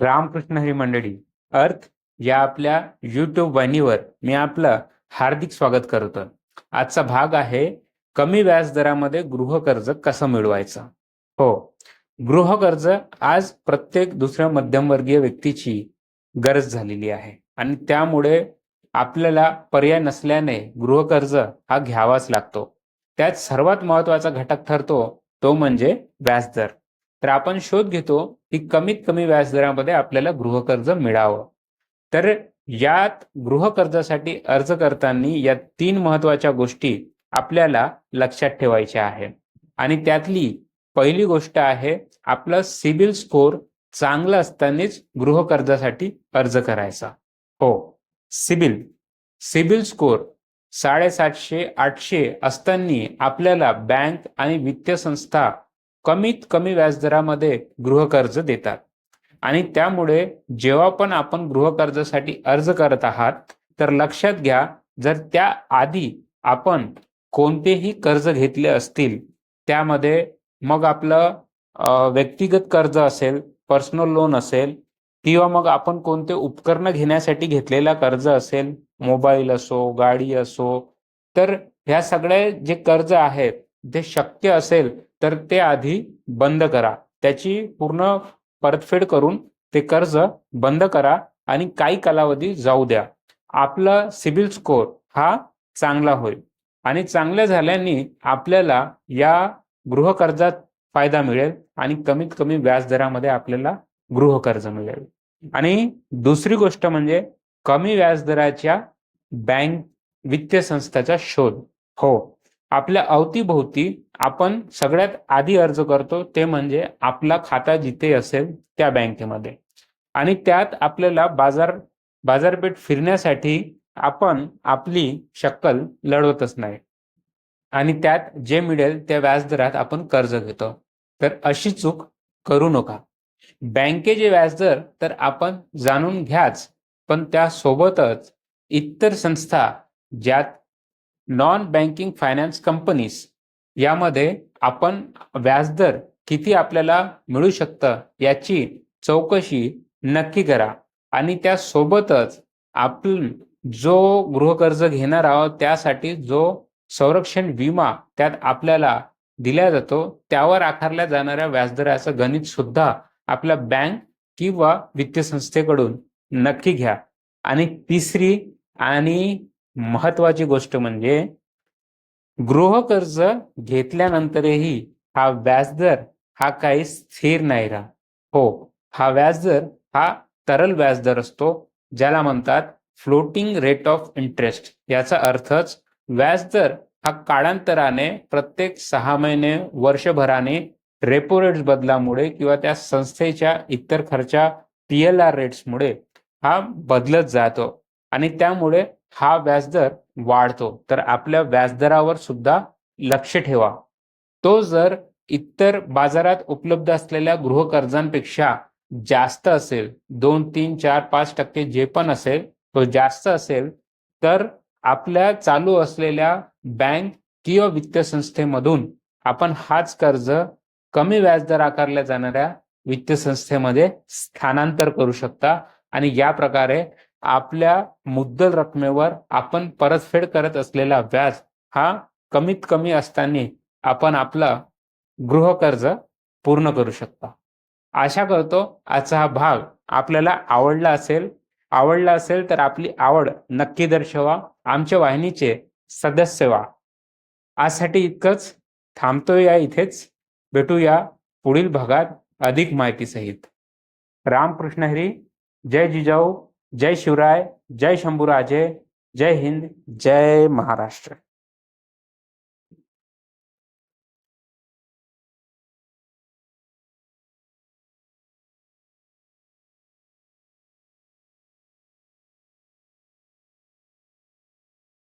रामकृष्ण हरी मंडळी अर्थ या आपल्या युट्यूब वाहिनीवर मी आपलं हार्दिक स्वागत करतो आजचा भाग आहे कमी व्याज दरामध्ये गृहकर्ज कसं मिळवायचं? हो गृहकर्ज आज प्रत्येक दुसऱ्या मध्यमवर्गीय व्यक्तीची गरज झालेली आहे. आणि त्यामुळे आपल्याला पर्याय नसल्याने गृहकर्ज हा घ्यावाच लागतो. त्यात सर्वात महत्त्वाचा घटक ठरतो तो म्हणजे व्याजदर. तर आपण शोध घेतो की कमीत कमी व्याजदरामध्ये आपल्याला गृहकर्ज मिळावं. तर यात गृहकर्जासाठी अर्ज करताना या तीन महत्त्वाच्या गोष्टी आपल्याला लक्षात ठेवायच्या आहे आणि त्यातली पहिली गोष्ट आहे आपला सिबिल स्कोर चांगला असतानाच गृहकर्जासाठी अर्ज करायचा. हो सिबिल. सिबिल स्कोर साडेसातशे आठशे असताना आपल्याला बँक आणि वित्तीय संस्था कमीत कमी व्याजदरामध्ये गृहकर्ज देतात. आणि त्यामुळे जेव्हा पण आपण गृहकर्जासाठी अर्ज करत आहात तर लक्षात घ्या जर त्या आधी आपण कोणतेही कर्ज घेतले असतील त्यामध्ये मग आपलं व्यक्तिगत कर्ज असेल पर्सनल लोन असेल किंवा मग आपण कोणते उपकरणं घेण्यासाठी घेतलेला कर्ज असेल मोबाईल असो गाडी असो तर ह्या सगळे जे कर्ज आहेत ते शक्य असेल तर ते आधी बंद करा. त्याची पूर्ण परतफेड करून ते कर्ज बंद करा आणि काही कालावधी जाऊ द्या. आपला सिबिल स्कोर हा चांगला होईल आणि चांगल्या झाल्याने आपल्याला या गृहकर्जात फायदा मिळेल आणि कमीत कमी व्याजदरामध्ये आपल्याला गृहकर्ज मिळेल. आणि दुसरी गोष्ट म्हणजे कमी व्याजदराच्या बँक वित्तीय संस्थाचा शोध. हो आपल्या अवतीभोवती आपण सगळ्यात आधी अर्ज करतो ते म्हणजे आपला खाता जिथे असेल त्या बँकेमध्ये. आणि त्यात आपल्याला बाजार बाजारपेठ फिरण्यासाठी आपण आपली शक्कल लढवतच नाही. आणि त्यात जे मिळेल त्या व्याजदरात आपण कर्ज घेतो. तर अशी चूक करू नका. बँकेचे व्याजदर तर आपण जाणून घ्याच पण त्यासोबतच इतर संस्था ज्यात नॉन बँकिंग फायनान्स कंपनीज यामध्ये आपण व्याजदर किती आपल्याला मिळू शकतं याची चौकशी नक्की करा. आणि त्यासोबतच आपण जो गृहकर्ज घेणार आहोत त्यासाठी जो संरक्षण विमा त्यात आपल्याला दिला जातो त्यावर आकारल्या जाणाऱ्या व्याजदराचं गणित सुद्धा आपल्या बँक किंवा वित्तीय संस्थेकडून नक्की घ्या. आणि तिसरी आणि महत्वाची गोष्ट म्हणजे गृहकर्ज घेतल्यानंतरही हा व्याजदर हा काही स्थिर नाही राहा हो हा व्याजदर हा तरल व्याजदर असतो ज्याला म्हणतात फ्लोटिंग रेट ऑफ इंटरेस्ट याचा अर्थच व्याजदर हा काळांतराने प्रत्येक सहा महिने वर्षभराने रेपो रेट्स बदलामुळे किंवा त्या संस्थेच्या इतर खर्चा पी एल आर रेट्समुळे हा बदलत जातो. आणि त्यामुळे हा व्याजदर वाढतो. तर आपल्या व्याजदरावर सुद्धा लक्ष ठेवा. तो जर इतर बाजारात उपलब्ध असलेल्या गृहकर्जांपेक्षा जास्त असेल दोन तीन चार पाच टक्के जे पण असेल तो जास्त असेल तर आपल्या चालू असलेल्या बँक किंवा वित्तीय संस्थेमधून आपण हाच कर्ज कमी व्याजदर आकारल्या जाणाऱ्या वित्तीय संस्थेमध्ये स्थानांतर करू शकता. आणि या प्रकारे आपल्या मुद्दल रकमेवर आपण परतफेड करत असलेला व्याज हा कमीत कमी असताना आपण आपला गृहकर्ज पूर्ण करू शकता. आशा करतो आजचा हा भाग आपल्याला आवडला असेल. आवडला असेल तर आपली आवड नक्की दर्शवा. आमच्या वाहिनीचे सदस्य व्हा. आजसाठी इतकंच. थांबतोय या इथेच. भेटूया पुढील भागात अधिक माहितीसहित. रामकृष्ण हरी. जय जिजाऊ. जय शिवराय जय शंभूराजे जय हिंद जय महाराष्ट्र।